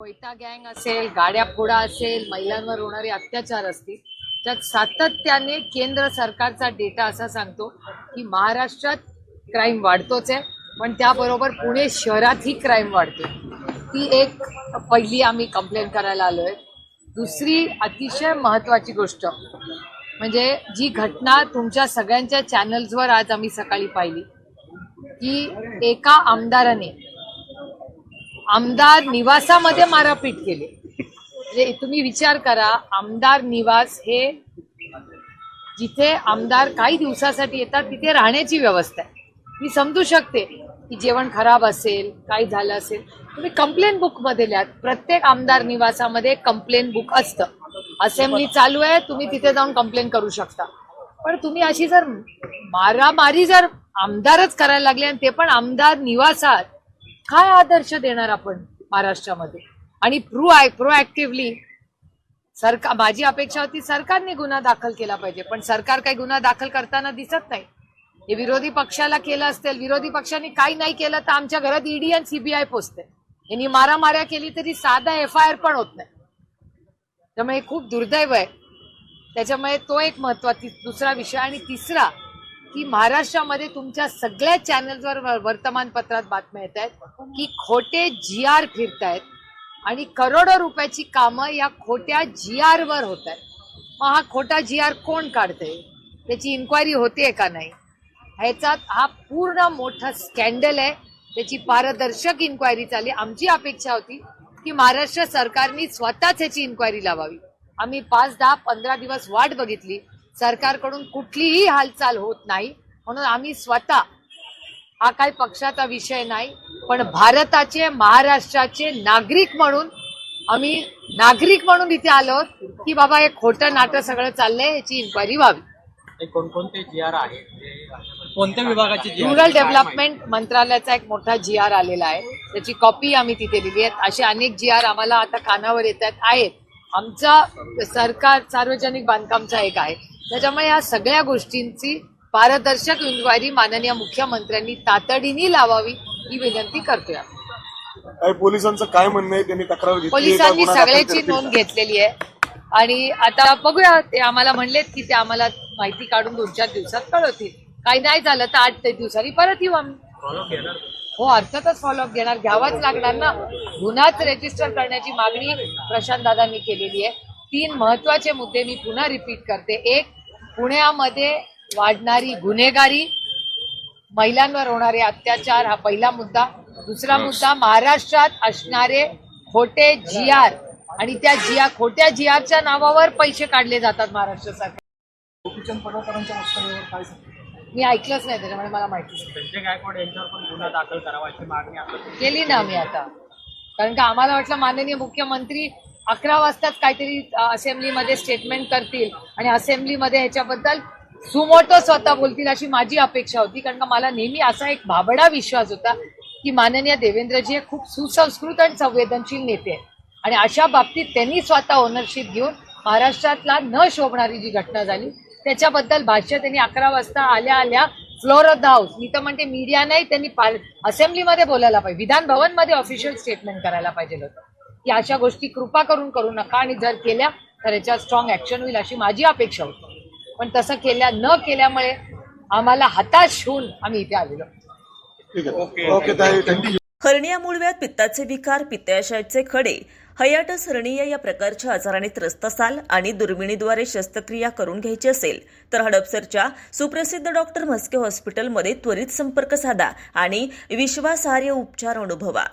कोयता गँग असेल गाड्या फोडा असेल महिलांवर होणारे अत्याचार असतील त्यात सातत्याने केंद्र सरकारचा डेटा असा सांगतो की महाराष्ट्रात क्राईम वाढतोच आहे. पण त्याबरोबर पुणे शहरातही क्राईम वाढते ती एक पहिली आम्ही कंप्लेंट करायला आलोय. दुसरी अतिशय महत्वाची गोष्ट म्हणजे जी घटना तुमच्या सगळ्यांच्या चॅनल्सवर आज आम्ही सकाळी पाहिली की एका आमदाराने आमदार निवासामध्ये मारापीट केली. म्हणजे तुम्ही विचार करा आमदार निवास हे जिथे आमदार काही दिवसासाठी येतात तिथे राहण्याची व्यवस्था आहे. मी समजू शकते की जेवण खराब असेल काही झालं असेल. तुम्ही कंप्लेन बुकमध्ये लिहात प्रत्येक आमदार निवासामध्ये कंप्लेन बुक असतं. असेंब्ली चालू आहे तुम्ही तिथे जाऊन कंप्लेन करू शकता. पण तुम्ही अशी जर मारामारी जर आमदारच करायला लागले आणि ते पण आमदार निवासात काय आदर्श देणार आपण महाराष्ट्रामध्ये? आणि प्रो प्रोऍक्टिव्हली सरकार माझी अपेक्षा होती सरकारने गुन्हा दाखल केला पाहिजे पण सरकार काही गुन्हा दाखल करताना दिसत नाही. हे विरोधी पक्षाला केलं असेल विरोधी पक्षाने काही नाही केलं तर आमच्या घरात ईडी आणि सीबीआय पोचते. यांनी मारामाऱ्या केली तरी साधा एफ आय आर पण होत नाही. त्यामुळे खूप दुर्दैव आहे. त्याच्यामुळे तो एक महत्त्वाचा दुसरा विषय आणि तिसरा की महाराष्ट्रामध्ये तुमच्या सगळ्या चॅनल्सवर वर्तमानपत्रात बातम्या येत आहेत की खोटे जी आर फिरतायत आणि करोडो रुपयाची कामं या खोट्या जी आरवर होत आहेत. मग हा खोटा जी आर कोण काढतंय? त्याची इन्क्वायरी होते का नाही? ह्याच्यात हा पूर्ण मोठा स्कॅन्डल आहे. त्याची पारदर्शक इन्क्वायरी चालली. आमची अपेक्षा होती की महाराष्ट्र सरकारने स्वतःच ह्याची इन्क्वायरी लावावी. आम्ही पाच दहा पंधरा दिवस वाट बघितली. सरकारकडून कुठलीही हालचाल होत नाही. म्हणून आम्ही स्वतः हा काही पक्षाचा विषय नाही पण भारताचे महाराष्ट्राचे नागरिक म्हणून आम्ही नागरिक म्हणून इथे आलो की बाबा हे खोटं नाटं सगळं चाललंय याची इन्क्वायरी व्हावी. हे कोणकोणते जी आर आहेत? जे कोणत्या विभागाचे रुरल डेव्हलपमेंट मंत्रालयाचा एक मोठा जी आर आलेला आहे. त्याची कॉपी आम्ही तिथे दिली आहे असे अनेक जी आर आम्हाला आता कानावर येत आहेत आहेत. आमचा सरकार सार्वजनिक बांधकामचा एक आहे. त्याच्यामुळे या सगळ्या गोष्टींची पारदर्शक इन्क्वायरी माननीय मुख्यमंत्र्यांनी तातडीने लावावी ही विनंती करतोय. काय पोलिसांचं काय म्हणणं आहे? त्यांनी तक्रार पोलिसांनी सगळ्याची नोंद घेतलेली आहे. आणि आता बघूया ते आम्हाला म्हणलेत की ते आम्हाला माहिती काढून दोन चार दिवसात कळवतील. काही नाही झालं तर आठ ते दिवसांनी परत येऊ आम्ही. हो अर्थातच फॉलोअप घेणार. घ्यावाच लागणार ना. गुन्हाच रेजिस्टर करण्याची मागणी प्रशांत दादांनी केलेली आहे. तीन महत्त्वाचे मुद्दे मी पुन्हा रिपीट करते. एक पुण्यामध्ये वाढणारी गुन्हेगारी महिलांवर होणारे अत्याचार हा पहिला मुद्दा. दुसरा मुद्दा महाराष्ट्रात असणारे खोटे जी आर आणि त्या जी आर खोट्या जी आरच्या नावावर पैसे काढले जातात महाराष्ट्र सरकार? मी ऐकलंच नाही त्याच्यामुळे मला गायकवाड यांच्यावर पण गुन्हा दाखल करावा अशी मागणी आता केली ना आम्ही आता. कारण का आम्हाला वाटलं माननीय मुख्यमंत्री अकरा वाजताच काहीतरी असेंब्लीमध्ये स्टेटमेंट करतील. आणि असेंब्लीमध्ये ह्याच्याबद्दल सुमोटो स्वतः बोलतील अशी माझी अपेक्षा होती. कारण का मला नेहमी असा एक भाबडा विश्वास होता की माननीय देवेंद्रजी हे खूप सुसंस्कृत आणि संवेदनशील नेते आहेत. आणि अशा बाबतीत त्यांनी स्वतः ओनरशिप घेऊन महाराष्ट्रातला न शोभणारी जी घटना झाली त्याच्याबद्दल भाष्य त्यांनी अकरा वाजता आल्या आल्या फ्लोर ऑफ द हाऊस मी तर म्हणते मीडिया नाही त्यांनी असेंब्लीमध्ये बोलायला पाहिजे. विधान भवनमध्ये ऑफिशियल स्टेटमेंट करायला पाहिजे होतं. की अशा गोष्टी कृपा करून करू नका आणि जर केल्या तर याच्यावर स्ट्रॉंग ऍक्शन होईल अशी माझी अपेक्षा होती. पण तसं केल्या न केल्यामुळे आम्हाला हताश होऊन आम्ही इथे आलेलो. हर्निया मूळव्याध पित्ताचे विकार पित्ताशयाचे खडे हयाटस हर्निया या प्रकारच्या आजाराने त्रस्त असाल आणि दुर्बिणीद्वारे शस्त्रक्रिया करून घ्यायची असेल तर हडपसरच्या सुप्रसिद्ध डॉक्टर म्हस्के हॉस्पिटलमध्ये त्वरित संपर्क साधा आणि विश्वासार्ह उपचार अनुभवा.